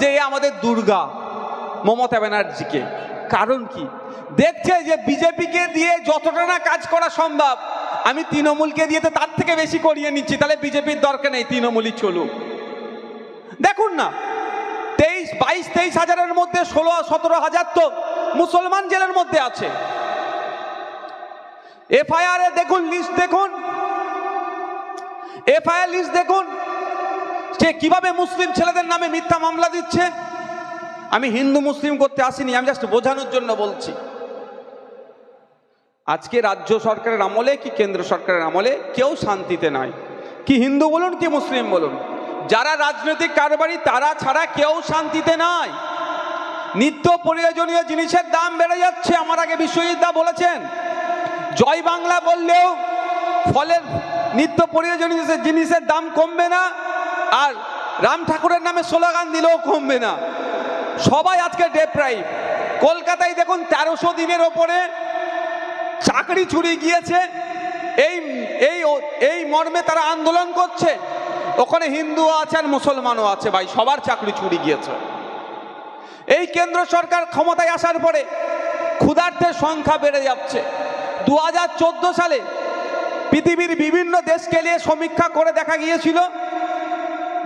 যে আমাদের দুর্গা, মমতা ব্যানার্জিকে। কারণ কি? দেখছে যে বিজেপিকে দিয়ে যতটা না কাজ করা সম্ভব, আমি তৃণমূলকে দিয়ে তো তার থেকে বেশি করিয়ে নিচ্ছি, তাহলে বিজেপির দরকার নেই, তৃণমূলই চলুক। দেখুন না, তেইশ, বাইশ, তেইশ হাজারের মধ্যে ষোলো, সতেরো হাজার তো মুসলমান জেলের মধ্যে আছে। এফআইআর দেখুন লিস্ট দেখুন। এফআইআর লিস্ট দেখুন। সে কীভাবে মুসলিম ছেলেদের নামে মিথ্যা মামলা দিচ্ছে? আমি হিন্দু মুসলিম করতে আসিনি, আমি জাস্ট বোঝানোর জন্য বলছি। আজকে রাজ্য সরকারের আমলে কি কেন্দ্র সরকারের আমলে কেউ শান্তিতে নাই। কি হিন্দু বলুন, কি মুসলিম বলুন। যারা রাজনৈতিক কারবারি, তারা ছাড়া কেউ শান্তিতে নাই। নিত্য প্রয়োজনীয় জিনিসের দাম বেড়ে যাচ্ছে, আমার আগে বিশ্বজিৎ দা বলেছেন। জয় বাংলা বললেও ফলের নিত্য প্রয়োজনীয় জিনিসের দাম কমবে না আর রাম ঠাকুরের নামে স্লোগান দিলেও কমবে না। সবাই আজকে ডেপ্রাইভ কলকাতায় দেখুন তেরোশো দিনের ওপরে চাকরি চুরি গিয়েছে। এই এই এই মর্মে তারা আন্দোলন করছে। ওখানে হিন্দু আছে আর মুসলমানও আছে ভাই, সবার চাকরি চুরি গিয়েছে। এই কেন্দ্র সরকার ক্ষমতায় আসার পরে ক্ষুধার্তের সংখ্যা বেড়ে যাচ্ছে। দু হাজার চোদ্দ সালে পৃথিবীর বিভিন্ন দেশকে নিয়ে সমীক্ষা করে দেখা গিয়েছিল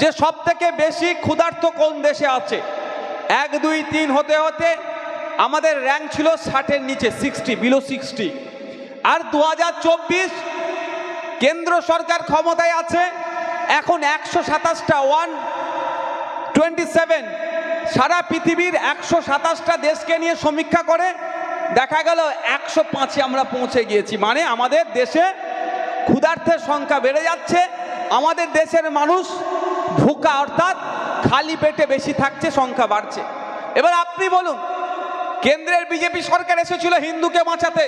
যে সব থেকে বেশি ক্ষুধার্ত কোন দেশে আছে? এক, দুই, তিন হতে হতে আমাদের র্যাঙ্ক ছিল ষাটের নিচে সিক্সটি বিলো সিক্সটি আর দু হাজার চব্বিশ কেন্দ্র সরকার ক্ষমতায় আছে, এখন একশো সাতাশটা ওয়ান টোয়েন্টি সেভেন সারা পৃথিবীর একশো সাতাশটা দেশকে নিয়ে সমীক্ষা করে দেখা গেল একশো পাঁচে আমরা পৌঁছে গিয়েছি। মানে আমাদের দেশে ক্ষুধার্থের সংখ্যা বেড়ে যাচ্ছে, আমাদের দেশের মানুষ ভুকা অর্থাৎ খালি পেটে বেশি থাকছে, সংখ্যা বাড়ছে। এবার আপনি বলুন, কেন্দ্রের বিজেপি সরকার এসেছিল হিন্দুকে বাঁচাতে।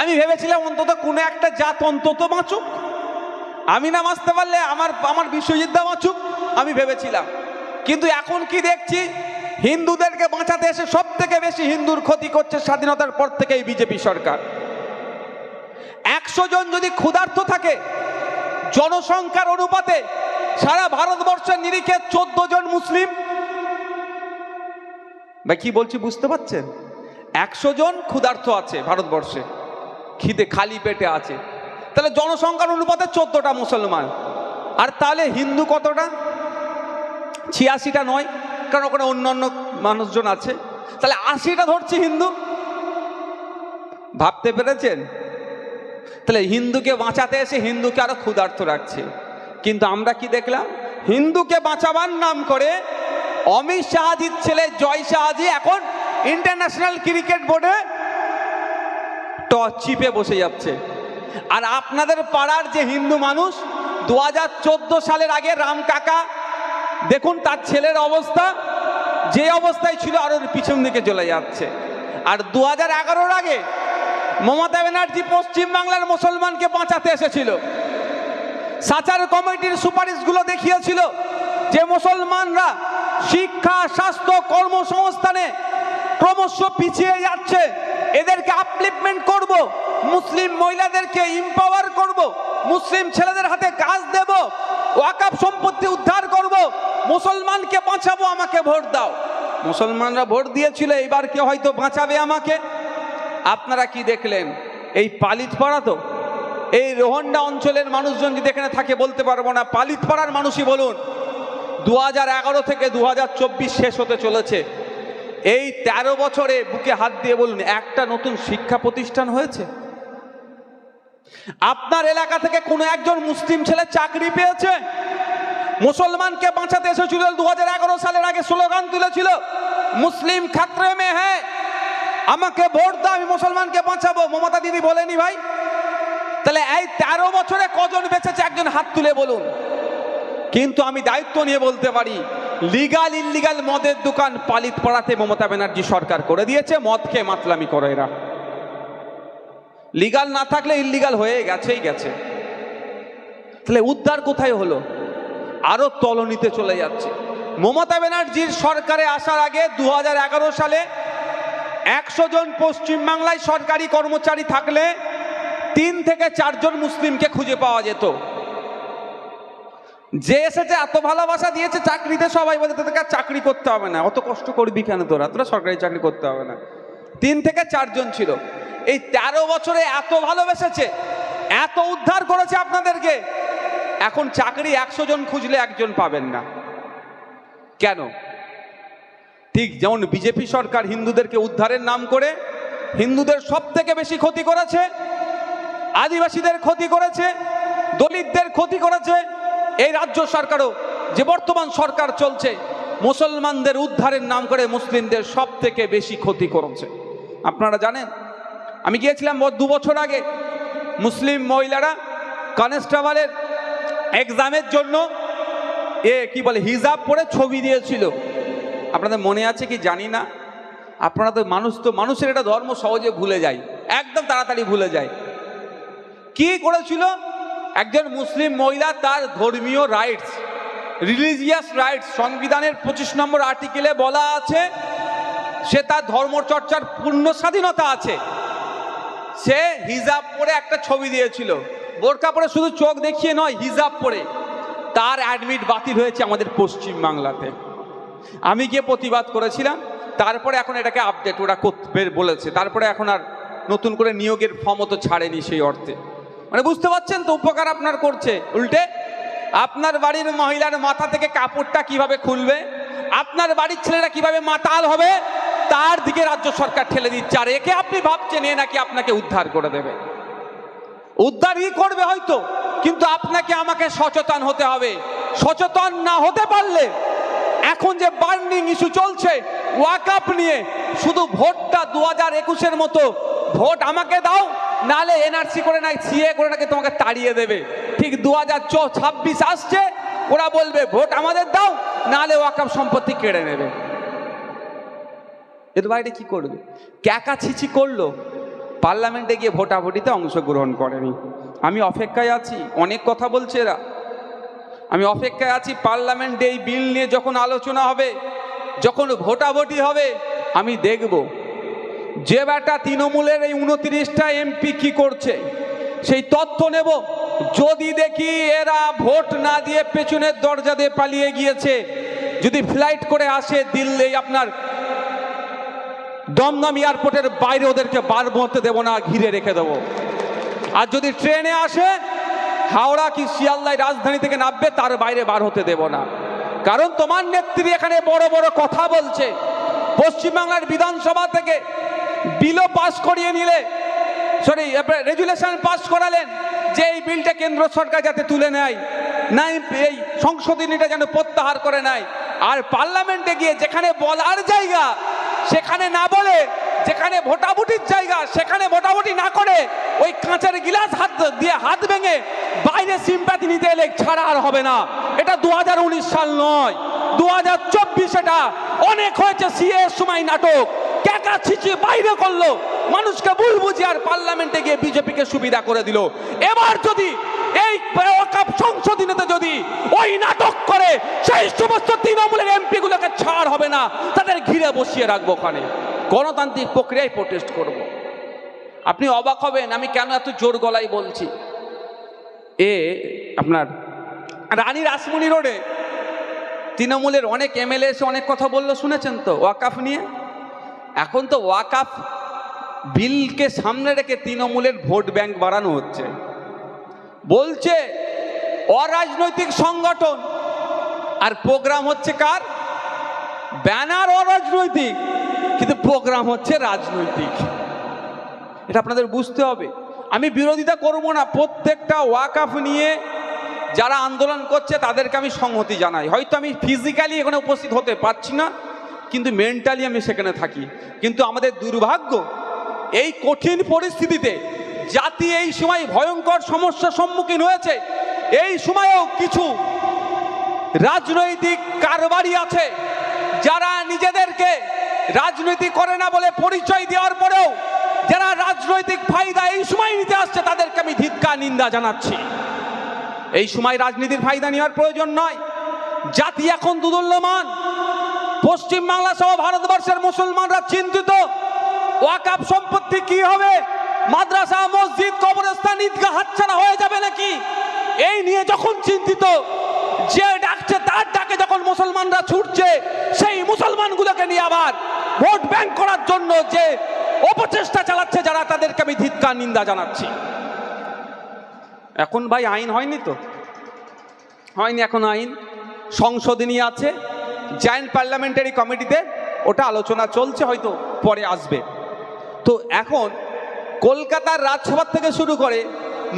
আমি ভেবেছিলাম অন্তত কোনো একটা জাত অন্তত বাঁচুক। আমি না বাঁচতে পারলে আমার আমার বিশ্বযুদ্ধ বাঁচুক, আমি ভেবেছিলাম। কিন্তু এখন কি দেখছি, হিন্দুদেরকে বাঁচাতে এসে সব থেকে বেশি হিন্দুর ক্ষতি করছে স্বাধীনতার পর থেকে এই বিজেপি সরকার। একশো জন যদি ক্ষুধার্ত থাকে, জনসংখ্যার অনুপাতে সারা ভারতবর্ষের নিরিখে চোদ্দ জন মুসলিম। ভাই, কি বলছি বুঝতে পারছেন? একশো জন ক্ষুধার্ত আছে ভারতবর্ষে। খিদে খালি পেটে আছে। তাহলে জনসংখ্যার অনুপাতে চোদ্দটা মুসলমান। আর তাহলে হিন্দু কতটা? ছিয়াশিটা নয়, কারণ ওখানে অন্য অন্য মানুষজন আছে। তাহলে আশিটা ধরছি হিন্দু। ভাবতে পেরেছেন? তাহলে হিন্দুকে বাঁচাতে এসে হিন্দুকে আরও ক্ষুধার্ত রাখছে। কিন্তু আমরা কি দেখলাম? হিন্দুকে বাঁচাবার নাম করে অমিত শাহাজির ছেলে জয় শাহাজি এখন ইন্টারন্যাশনাল ক্রিকেট বোর্ডে চিপে বসে যাচ্ছে। আর আপনাদের পাড়ার যে হিন্দু মানুষ দু হাজার চোদ্দ সালের আগে রাম কাকা, দেখুন তার ছেলের অবস্থা, যে অবস্থায় ছিল আরও পিছন দিকে চলে যাচ্ছে। আর দু হাজার আগে মমতা ব্যানার্জি পশ্চিমবাংলার মুসলমানকে বাঁচাতে এসেছিল। সাচার কমিটির সুপারিশগুলো দেখিয়েছিল যে মুসলমানরা শিক্ষা, স্বাস্থ্য, কর্মসংস্থানে ক্রমশ পিছিয়ে যাচ্ছে। এদেরকে আপলিপমেন্ট করব, মুসলিম মহিলাদেরকে ইম্পাওয়ার করব, মুসলিম ছেলেদের হাতে কাজ দেব ওয়াকাপ সম্পত্তি উদ্ধার করব, মুসলমানকে বাঁচাবো, আমাকে ভোট দাও। মুসলমানরা ভোট দিয়েছিল, এইবার কে হয়তো বাঁচাবে আমাকে। আপনারা কি দেখলেন? এই পালিত পাড়া তো এই রোহন্ডা অঞ্চলের মানুষজন যদি এখানে থাকে, বলতে পারব না। পালিত পাড়ার মানুষই বলুন দু থেকে দু হাজার চব্বিশ শেষ হতে চলেছে। এই ১৩ বছরে বুকে হাত দিয়ে বলুন, একটা নতুন শিক্ষা প্রতিষ্ঠান হয়েছে? আপনার এলাকা থেকে কোনো একজন মুসলিম ছেলে চাকরি পেয়েছে? মুসলমানকে বাঁচাতে এসেছিল দু হাজার এগারো সালের আগে স্লোগান তুলেছিল, মুসলিম খাত্রে মে হ্যাঁ আমাকে ভোট দাও, আমি মুসলমানকে বাঁচাবো। মমতা দিদি বলেনি ভাই? তাহলে এই তেরো বছরে কজন বেঁচেছে? একজন হাত তুলে বলুন। কিন্তু আমি দায়িত্ব নিয়ে বলতে পারি লিগাল ইল্লিগাল মদের দোকান পালিত পাড়াতে মমতা ব্যানার্জি সরকার করে দিয়েছে মদ খেয়ে মাতলামি করে এরা। লিগাল না থাকলে ইল্লিগাল হয়ে গেছেই গেছে। তাহলে উদ্ধার কোথায় হলো? আরও তলনিতে চলে যাচ্ছে। মমতা ব্যানার্জির সরকারে আসার আগে দু হাজার এগারো সালে একশো জন পশ্চিমবাংলায় সরকারি কর্মচারী থাকলে তিন থেকে চারজন মুসলিমকে খুঁজে পাওয়া যেত। যে এসেছে এত ভালোবাসা দিয়েছে চাকরিতে সবাই বলে, তোদেরকে চাকরি করতে হবে না, অত কষ্ট করবি কেন তোরা? তোরা সরকারি চাকরি করতে হবে না। তিন থেকে চারজন ছিল। এই তেরো বছরে এত ভালোবেসেছে, এত উদ্ধার করেছে আপনাদেরকে, এখন চাকরি একশো জন খুঁজলে একজন পাবেন না। কেন? ঠিক যেমন বিজেপি সরকার হিন্দুদেরকে উদ্ধারের নাম করে, হিন্দুদের সব থেকে বেশি ক্ষতি করেছে আদিবাসীদের ক্ষতি করেছে, দলিতদের ক্ষতি করেছে। এই রাজ্য সরকারও যে বর্তমান সরকার চলছে, মুসলমানদের উদ্ধারের নাম করে মুসলিমদের সব থেকে বেশি ক্ষতি করেছে। আপনারা জানেন, আমি গিয়েছিলাম দু বছর আগে, মুসলিম মহিলারা কনস্টেবলের এক্সামের জন্য এ কি বলে, হিজাব পরে ছবি দিয়েছিল। আপনাদের মনে আছে কি? জানি না। আপনারা তো মানুষ তো, মানুষের এটা ধর্ম সহজে ভুলে যায়। একদম তাড়াতাড়ি ভুলে যায়। কি করেছিল? একজন মুসলিম মহিলা তার ধর্মীয় রাইটস রিলিজিয়াস রাইটস সংবিধানের পঁচিশ নম্বর আর্টিকেলে বলা আছে, সে তার ধর্মচর্চার পূর্ণ স্বাধীনতা আছে। সে হিজাব পরে একটা ছবি দিয়েছিল। বোরকা পরে শুধু চোখ দেখিয়ে নয়, হিজাব পরে। তার অ্যাডমিট বাতিল হয়েছে আমাদের পশ্চিম বাংলাতে। আমি গিয়ে প্রতিবাদ করেছিলাম, তারপরে এখন এটাকে আপডেট ওরা করতে বলেছে। তারপরে এখন আর নতুন করে নিয়োগের ফর্মও তো ছাড়েনি সেই অর্থে। মানে বুঝতে পারছেন তো উপকার আপনার করছে? উল্টে, আপনার বাড়ির মহিলার মাথা থেকে কাপড়টা কীভাবে খুলবে? আপনার বাড়ির ছেলেরা কীভাবে মাতাল হবে? তার দিকে রাজ্য সরকার ঠেলে দিচ্ছে। আর একে আপনি ভাবছেন, এ নাকি আপনাকে উদ্ধার করে দেবে। উদ্ধারই করবে হয়তো, কিন্তু আপনাকে আমাকে সচেতন হতে হবে। সচেতন না হতে পারলে এখন যে বার্নিং ইস্যু চলছে ওয়াকআপ নিয়ে শুধু ভোটটা দু হাজার একুশের মতো ভোট আমাকে দাও নালে এনআরসি করে নাই, সিএ করে নাকি তোমাকে তাড়িয়ে দেবে। ঠিক দু হাজার ছাব্বিশ আসছে, ওরা বলবে, ভোট আমাদের দাও, নালে ওয়াকআপ সম্পত্তি কেড়ে নেবে। এর বাইরে কি করবে? ক্যাকা ছিচি করল, পার্লামেন্টে গিয়ে ভোটাভুটিতে অংশগ্রহণ করেনি। আমি অপেক্ষায় আছি, অনেক কথা বলছে এরা। আমি অপেক্ষায় আছি, পার্লামেন্টে এই বিল নিয়ে যখন আলোচনা হবে, যখন ভোটাভুটি হবে, আমি দেখব। যে বেটা তৃণমূলের এই উনত্রিশটা এমপি কি করছে, সেই তথ্য নেব। যদি দেখি এরা ভোট না দিয়ে পেছনের দরজা দিয়ে পালিয়ে গিয়েছে, যদি ফ্লাইট করে আসে দিল্লি, আপনার দমদম এয়ারপোর্টের বাইরে ওদেরকে বার মরতে দেবো না, ঘিরে রেখে দেবো। আর যদি ট্রেনে আসে, হাওড়া কি শিয়ালদায় রাজধানী থেকে নামবে, তার বাইরে বার হতে দেব না। কারণ তোমার নেত্রী এখানে বড় বড় কথা বলছে। পশ্চিমবাংলার বিধানসভা থেকে বিলও পাস করিয়ে নিলে সরি রেজুলেশন পাস করালেন, যে এই বিলটা কেন্দ্র সরকার যাতে তুলে নেয়, না এই সংশোধনীটা যেন প্রত্যাহার করে নেয়। আর পার্লামেন্টে গিয়ে যেখানে বলার জায়গা, সেখানে না বলে, যেখানে ভোটাভুটির জায়গা, সেখানে ভোটাভুটি না করে, ওই কাঁচের গিলাস হাত দিয়ে হাত ভেঙে বাইরে সিম্পাতি নিতে এলে ছাড়া আর হবে না। এটা দু হাজার উনিশ সাল নয় দু হাজার এটা। অনেক হয়েছে, সিএ সময় নাটক। ক্যাকা ছিচিয়ে বাইরে করল। মানুষকে ভুল বুঝিয়ে আর পার্লামেন্টে গিয়ে বিজেপিকে সুবিধা করে দিল। এবার যদি এই সংশোধনীতে যদি ওই নাটক করে, সেই সমস্ত তৃণমূলের এমপি গুলোকে ছাড় হবে না, তাদের ঘিরে বসিয়ে রাখব ওখানে। গণতান্ত্রিক প্রক্রিয়ায় প্রোটেস্ট করব। আপনি অবাক হবেন, আমি কেন এত জোর গলায় বলছি? এ, আপনার রানী রাসমণি রোডে তৃণমূলের অনেক এমএলএ এসে অনেক কথা বলল, শুনেছেন তো? ওয়াকাফ নিয়ে? এখন তো ওয়াকাফ বিলকে সামনে রেখে তৃণমূলের ভোট ব্যাংক বাড়ানো হচ্ছে। বলছে, অরাজনৈতিক সংগঠন। আর প্রোগ্রাম হচ্ছে কার? ব্যানার অরাজনৈতিক, কিন্তু প্রোগ্রাম হচ্ছে রাজনৈতিক। এটা আপনাদের বুঝতে হবে। আমি বিরোধিতা করব না। প্রত্যেকটা ওয়াকাফ নিয়ে যারা আন্দোলন করছে, তাদেরকে আমি সংহতি জানাই। হয়তো আমি ফিজিক্যালি এখানে উপস্থিত হতে পারছি না কিন্তু মেন্টালি আমি সেখানে থাকি। কিন্তু আমাদের দুর্ভাগ্য, এই কঠিন পরিস্থিতিতে জাতি এই সময় ভয়ঙ্কর সমস্যার সম্মুখীন হয়েছে। এই সময়েও কিছু রাজনৈতিক কারবারি আছে, যারা নিজেদেরকে রাজনীতি করে না বলে পরিচয় দেওয়ার পরেও যারা রাজনৈতিক ফায়দা এই সময় নিতে আসছে, তাদেরকে আমি ধিক্কা নিন্দা জানাচ্ছি। এই সময় রাজনীতির ফায়দা নেওয়ার প্রয়োজন নয়। জাতি এখন দুদুল্যমান। পশ্চিমবাংলা সহ ভারতবর্ষের মুসলমানরা চিন্তিত। ওয়াকাপ সম্পত্তি কি হবে? মাদ্রাসা, মসজিদ, কবরস্থান, ঈদগাহ হাতছাড়া হয়ে যাবে নাকি? এই নিয়ে যখন চিন্তিত, যে ডাকছে তার ডাকে যখন মুসলমানরা ছুটছে, সেই মুসলমানগুলোকে নিয়ে আবার ভোট ব্যাংক করার জন্য যে অপচেষ্টা চালাচ্ছে যারা, তাদেরকে আমি ধিক্কার, নিন্দা জানাচ্ছি। এখন ভাই আইন হয়নি তো? হয়নি এখন আইন? সংশোধনী আছে? জয়েন্ট পার্লামেন্টারি কমিটিতে ওটা আলোচনা চলছে, হয়তো পরে আসবে। তো এখন কলকাতার রাজসভা থেকে শুরু করে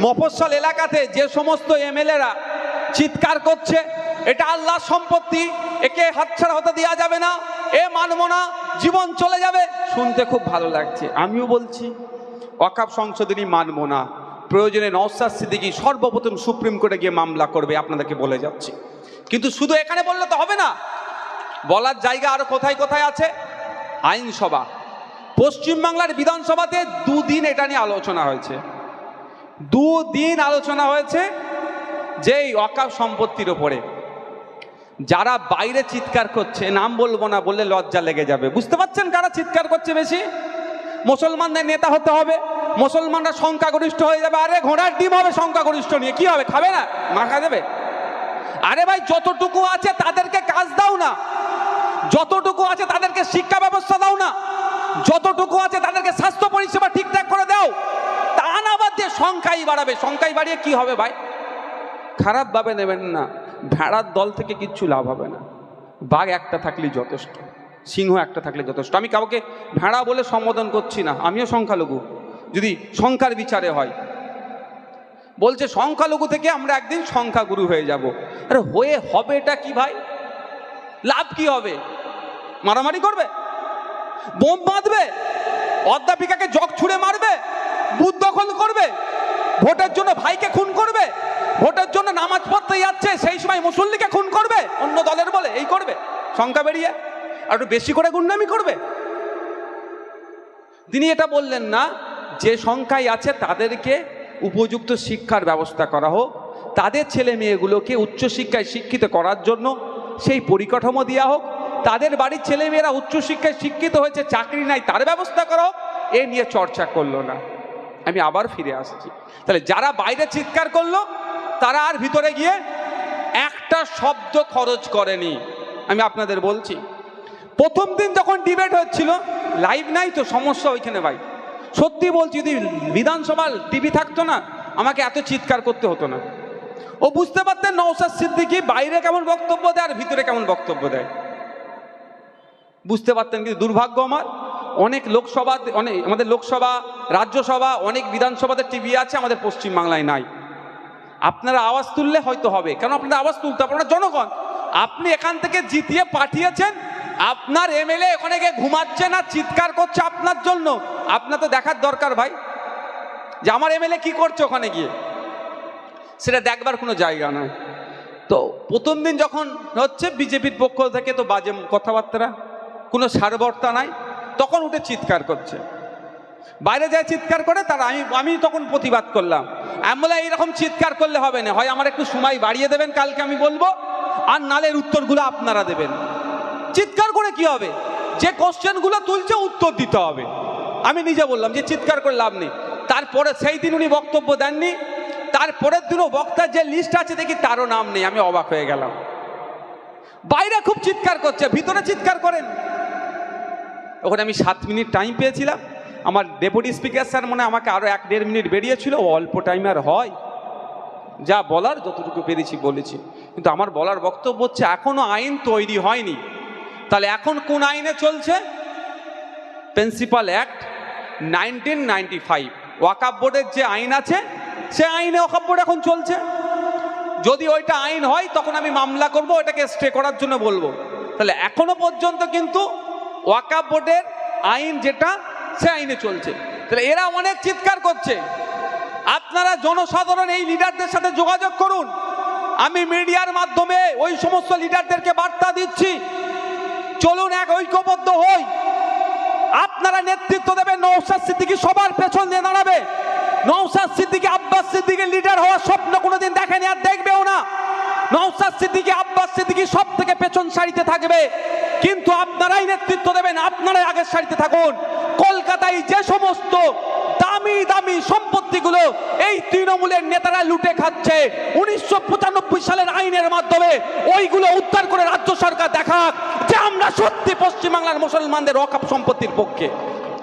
মফস্বল এলাকাতে যে সমস্ত এমএলএরা চিৎকার করছে, এটা আল্লাহর সম্পত্তি, একে হাতছাড়া হতে দেওয়া যাবে না, এ মানব না, জীবন চলে যাবে। শুনতে খুব ভালো লাগছে। আমিও বলছি অকাপ সংশোধনী মানব না। প্রয়োজনে নওসাদ সিদ্দিকী সর্বপ্রথম সুপ্রিম কোর্টে গিয়ে মামলা করবে, আপনাদেরকে বলে যাচ্ছি। কিন্তু শুধু এখানে বললে তো হবে না বলার জায়গা আরও কোথায় কোথায় আছে? আইনসভা। পশ্চিমবাংলার বিধানসভাতে দুদিন এটা নিয়ে আলোচনা হয়েছে। দুদিন আলোচনা হয়েছে যে এই অকাপ সম্পত্তির ওপরে। যারা বাইরে চিৎকার করছে, নাম বলব না, বললে লজ্জা লেগে যাবে। বুঝতে পারছেন কারা চিৎকার করছে বেশি? মুসলমানদের নেতা হতে হবে। মুসলমানরা সংখ্যাগরিষ্ঠ হয়ে যাবে। আরে ঘোড়ার ডিম হবে সংখ্যাগরিষ্ঠ নিয়ে। কি হবে? খাবে না? মাখা দেবে? আরে ভাই, যতটুকু আছে তাদেরকে কাজ দাও না। যতটুকু আছে তাদেরকে শিক্ষা ব্যবস্থা দাও না। যতটুকু আছে তাদেরকে স্বাস্থ্য পরিষেবা ঠিকঠাক করে দাও। তা না বাদ দিয়ে সংখ্যাই বাড়াবে। সংখ্যাই বাড়িয়ে কি হবে ভাই? খারাপভাবে নেবেন না। ভেড়ার দল থেকে কিচ্ছু লাভ হবে না। বাঘ একটা থাকলেই যথেষ্ট। সিংহ একটা থাকলে যথেষ্ট। আমি কাউকে ভেড়া বলে সম্বোধন করছি না। আমিও সংখ্যালঘু। যদি সংখ্যার বিচারে হয় বলছে, সংখ্যালঘু থেকে আমরা একদিন সংখ্যাগুরু হয়ে যাব। আরে, হয়ে হবে এটা কি ভাই? লাভ কি হবে? মারামারি করবে? বোম বাঁধবে? অধ্যাপিকাকে জগ ছুঁড়ে মারবে? বুথ দখল করবে? ভোটের জন্য ভাইকে খুন করবে? ভোটের জন্য নামাজ পড়তে যাচ্ছে, সেই সময় মুসল্লিকে খুন করবে? অন্য দলের বলে, এই করবে। সংখ্যা বেরিয়ে, আর একটু বেশি করে গুন্ডামি করবে? তিনি এটা বললেন না, যে সংখ্যায় আছে তাদেরকে উপযুক্ত শিক্ষার ব্যবস্থা করা হোক। তাদের ছেলে মেয়েগুলোকে উচ্চশিক্ষায় শিক্ষিত করার জন্য সেই পরিকাঠামো দেওয়া হোক। তাদের বাড়ির ছেলেমেয়েরা উচ্চশিক্ষায় শিক্ষিত হয়েছে, চাকরি নাই, তার ব্যবস্থা করা হোক। এ নিয়ে চর্চা করল না। আমি আবার ফিরে আসছি। তাহলে যারা বাইরে চিৎকার করল, তারা আর ভিতরে গিয়ে একটা শব্দ খরচ করেনি। আমি আপনাদের বলছি, প্রথম দিন যখন ডিবেট হচ্ছিল লাইভ নাই তো, সমস্যা ওইখানে ভাই। সত্যি বলছি, যদি বিধানসভার টিভি থাকতো না, আমাকে এত চিৎকার করতে হতো না। ও বুঝতে পারতেন নৌসাদ সিদ্দিকি বাইরে কেমন বক্তব্য দেয় আর ভিতরে কেমন বক্তব্য দেয়। বুঝতে পারতেন কিন্তু দুর্ভাগ্য আমার। অনেক লোকসভা, অনেক আমাদের লোকসভা, রাজ্যসভা, অনেক বিধানসভাতে টিভি আছে, আমাদের পশ্চিমবাংলায় নাই। আপনারা আওয়াজ তুললে হয়তো হবে। কেন আপনারা আওয়াজ তুলতে আপনারা জনগণ, আপনি এখান থেকে জিতিয়ে পাঠিয়েছেন আপনার এমএলএ ওখানে গিয়ে ঘুমাচ্ছে না, চিৎকার করছে আপনার জন্য? আপনার তো দেখার দরকার ভাই। যে আমার এমএলএ কি করছে ওখানে গিয়ে? সেটা দেখবার কোনো জায়গা নয় তো প্রথম দিন যখন হচ্ছে, বিজেপির পক্ষ থেকে তো বাজে কথাবার্তা কোনো সারবর্তা নাই, তখন উঠে চিৎকার করছে। বাইরে যায় চিৎকার করে, তার আমি আমি তখন প্রতিবাদ করলাম। আমি বলে এইরকম চিৎকার করলে হবে না। হয় আমার একটু সময় বাড়িয়ে দেবেন, কালকে আমি বলব, আর নালের উত্তরগুলো আপনারা দেবেন। চিৎকার করে কি হবে? যে কোশ্চেনগুলো তুলছে উত্তর দিতে হবে। আমি নিজে বললাম যে চিৎকার করে লাভ নেই। তারপরে সেই দিন উনি বক্তব্য দেননি। তারপরের দিনও বক্তার যে লিস্ট আছে দেখি তারও নাম নেই। আমি অবাক হয়ে গেলাম। বাইরে খুব চিৎকার করছে, ভিতরে চিৎকার করেন। ওখানে আমি সাত মিনিট টাইম পেয়েছিলাম। আমার ডেপুটি স্পিকার স্যার মনে আমাকে আরও এক দেড় মিনিট বেরিয়েছিল। অল্প টাইম আর হয়। যা বলার যতটুকু পেরেছি বলেছি। কিন্তু আমার বলার বক্তব্য হচ্ছে এখনও আইন তৈরি হয়নি। তাহলে এখন কোন আইনে চলছে? Principal act nineteen ninety five ওয়াকাপ বোর্ডের যে আইন আছে, সে আইনে ওয়াকাপ বোর্ড এখন চলছে। যদি ওইটা আইন হয়, তখন আমি মামলা করব ওটাকে স্টে করার জন্য বলব। তাহলে এখনও পর্যন্ত কিন্তু ওয়াকাপ বোর্ডের আইন যেটা, সে আইনে চলছে। তাহলে এরা অনেক চিৎকার করছে। আপনারা জনসাধারণ এই লিডারদের সাথে যোগাযোগ করুন। আমি মিডিয়ার মাধ্যমে ওই সমস্ত লিডারদেরকে বার্তা দিচ্ছি। চলুন এক ঐক্যবদ্ধ হই। আপনারা নেতৃত্ব দেবেন নৌসার সিদ্দিকি, সবার পেছন দিয়ে দাঁড়াবে। নৌসার সিদ্দিকি, আব্বাস সিদ্দিকি লিডার হওয়ার স্বপ্ন কোনোদিন দেখেনি আর দেখবেও না। নৌসার সিদ্দিকি, আব্বাস সিদ্দিকি সব থেকে পেছন সারিতে থাকবে। কিন্তু আপনারাই নেতৃত্ব দেবেন। আপনারাই আগের সারিতে থাকুন। কলকাতায় যে সমস্ত দামি দামি সম্পত্তিগুলো এই তৃণমূলের নেতারা লুটে খাচ্ছে, উনিশশো পঁচানব্বই সালের আইনের মাধ্যমে ওইগুলো উদ্ধার করে রাজ্য সরকার দেখাক যে আমরা সত্যি পশ্চিমবাংলার মুসলমানদের অকাপ সম্পত্তির পক্ষে।